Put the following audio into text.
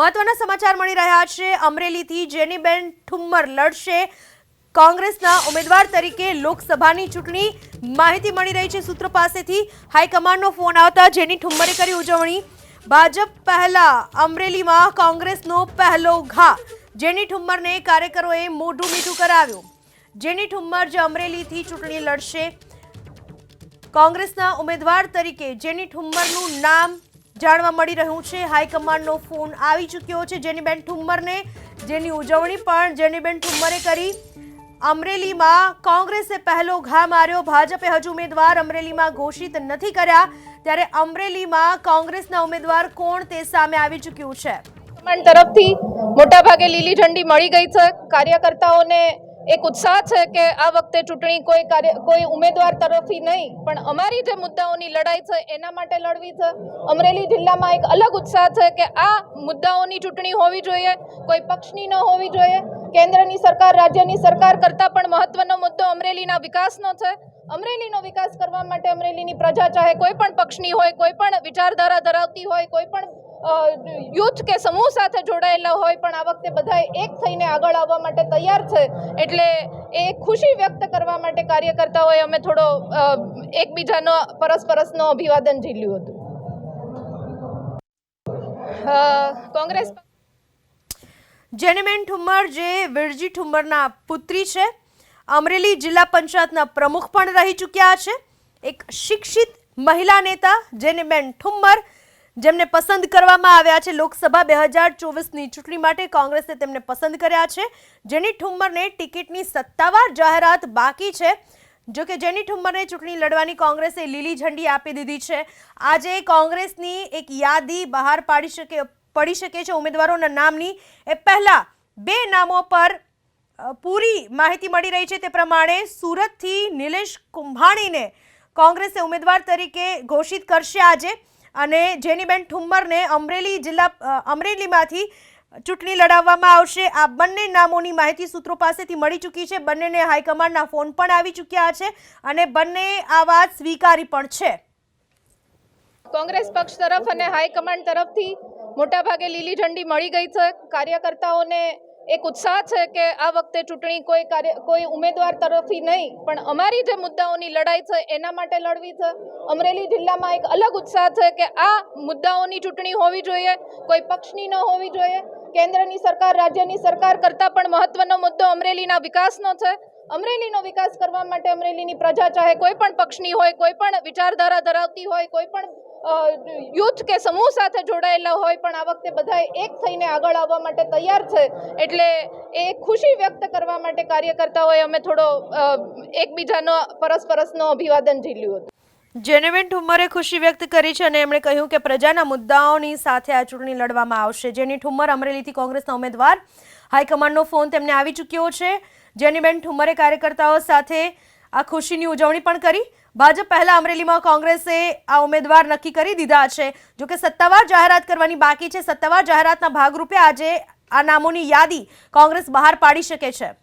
મહત્વના સમાચાર મળી રહ્યા છે. અમરેલીથી જેનીબેન ઠુમ્મર લડશે. કોંગ્રેસના ઉમેદવાર તરીકે લોકસભાની ચૂંટણી માહિતી મળી રહી છે સૂત્રો પાસેથી. હાઈકમાન્ડનો ફોન આવતા જેની ઠુમ્મરે કરી ઉજવણી. ભાજપ પહેલા અમરેલીમાં કોંગ્રેસનો પહેલો ઘા. જેની ઠુમ્મરને કાર્યકરોએ મોઢું મીઠું કરાવ્યું. જેની ઠુમ્મર જે અમરેલીથી ચૂંટણી લડશે. કોંગ્રેસના ઉમેદવાર તરીકે જેની ઠુમ્મરનું નામ જાણવા મળી રહ્યું છે. હાઈકમાન્ડનો ફોન આવી ચૂક્યો છે. જેનીબેન ઠુમ્મરને જેની ઉજવણી પણ જેનીબેન ઠુમ્મરે કરી. અમરેલીમાં કોંગ્રેસે પહેલો ઘા માર્યો. ભાજપે હજુ ઉમેદવાર અમરેલીમાં ઘોષિત નથી કર્યા. ત્યારે અમરેલીમાં કોંગ્રેસના ઉમેદવાર કોણ તે સામે આવી ચૂક્યું છે. તરફથી મોટાભાગે લીલી ઝંડી મળી ગઈ છે. કાર્યકર્તાઓને એક ઉત્સાહ છે કે આ વખતે ચૂંટણી કોઈ કાર્ય, કોઈ ઉમેદવાર તરફથી નહીં, પણ અમારી જે મુદ્દાઓની લડાઈ છે, એના માટે લડવી છે. અમરેલી જિલ્લામાં એક અલગ ઉત્સાહ છે કે આ મુદ્દાઓની ચૂંટણી હોવી જોઈએ, કોઈ પક્ષની ન હોવી જોઈએ. કેન્દ્રની સરકાર, રાજ્યની સરકાર કરતાં પણ મહત્વનો મુદ્દો અમરેલીના વિકાસનો છે. અમરેલીનો વિકાસ કરવા માટે અમરેલીની પ્રજા ચાહે કોઈ પણ પક્ષની હોય, કોઈ પણ વિચારધારા ધરાવતી હોય, કોઈ પણ યુથ કે સમૂહ સાથે જોડાયેલા હોય પણ આ વખતે બધા એક થઈને આગળ આવવા માટે તૈયાર છે. એટલે એ ખુશી વ્યક્ત કરવા માટે કાર્યકર્તાઓએ અમે થોડો એકબીજાનો, પરસ્પરસનો અભિવાદન ઝીલ્યું હતું. કોંગ્રેસ જેનેમેન ઠુમ્મર જે વિરજી ઠુમ્મરના પુત્રી છે, અમરેલી જિલ્લા પંચાયતના પ્રમુખ પણ રહી ચૂક્યા છે. એક શિક્ષિત મહિલા નેતા જેનેબેન ઠુમ્મર જેમને પસંદ કરવામાં આવ્યા છે. લોકસભા બે હજાર ચોવીસની ચૂંટણી માટે કોંગ્રેસે તેમને પસંદ કર્યા છે. જેની ઠુમ્મરને ટિકિટની સત્તાવાર જાહેરાત બાકી છે. જો કે જેની ઠુમ્મરને ચૂંટણી લડવાની કોંગ્રેસે લીલી ઝંડી આપી દીધી છે. આજે કોંગ્રેસની એક યાદી બહાર પાડી શકે, પડી શકે છે ઉમેદવારોના નામની. એ પહેલા બે નામો પર પૂરી માહિતી મળી રહી છે તે પ્રમાણે સુરતથી નિલેશ કુંભાણીને કોંગ્રેસે ઉમેદવાર તરીકે ઘોષિત કરશે આજે. અને જેનીબેન ઠુમ્મરને અમરેલી જિલ્લા અમરેલીમાંથી ચૂંટણી લડાવવામાં આવશે. આ બંને નામોની માહિતી સૂત્રો પાસેથી મળી ચૂકી છે. બંનેને હાઈકમાન્ડના ફોન પણ આવી ચૂક્યા છે અને બંને આ વાત સ્વીકારી પણ છે. કોંગ્રેસ પક્ષ તરફ અને હાઈકમાન્ડ તરફથી મોટાભાગે લીલી ઝંડી મળી ગઈ છે. કાર્યકર્તાઓને એક ઉત્સાહ છે કે આ વખતે ચૂંટણી કોઈ કાર્ય, કોઈ ઉમેદવાર તરફથી નહીં, પણ અમારી જે મુદ્દાઓની લડાઈ છે, એના માટે લડવી છે. અમરેલી જિલ્લામાં એક અલગ ઉત્સાહ છે કે આ મુદ્દાઓની ચૂંટણી હોવી જોઈએ, કોઈ પક્ષની ન હોવી જોઈએ. કેન્દ્રની સરકાર રાજ્યની સરકાર કરતાં પણ મહત્વનો મુદ્દો અમરેલીના વિકાસનો છે. અમરેલીનો વિકાસ કરવા માટે અમરેલીની પ્રજા ચાહે કોઈ પણ પક્ષની હોય, કોઈ પણ વિચારધારા ધરાવતી હોય, કોઈ પણ યુથ કે સમૂહ સાથે જોડાયેલા હોય, પણ આ વખતે બધા એક થઈને આગળ આવવા માટે તૈયાર છે. એટલે એ ખુશી વ્યક્ત કરવા માટે કાર્યકર્તાઓએ અમે થોડો એકબીજાનો, પરસ્પરસનો અભિવાદન ઝીલ્યું હતું. જેનેબેન ઠુમ્મરે ખુશી વ્યક્ત કરી છે અને એમણે કહ્યું કે પ્રજાના મુદ્દાઓની સાથે આ ચૂંટણી લડવામાં આવશે. જેની ઠુમ્મર અમરેલીથી કોંગ્રેસના ઉમેદવાર. હાઈકમાન્ડનો ફોન તેમને આવી ચૂક્યો છે. જેનીબેન ઠુમ્મરે કાર્યકર્તાઓ સાથે આ ખુશીની ઉજવણી પણ કરી. ભાજપ પહેલા અમરેલીમાં કોંગ્રેસે આ ઉમેદવાર નક્કી કરી દીધા છે. જોકે સત્તાવાર જાહેરાત કરવાની બાકી છે. સત્તાવાર જાહેરાતના ભાગરૂપે આજે આ નામોની યાદી કોંગ્રેસ બહાર પાડી શકે છે.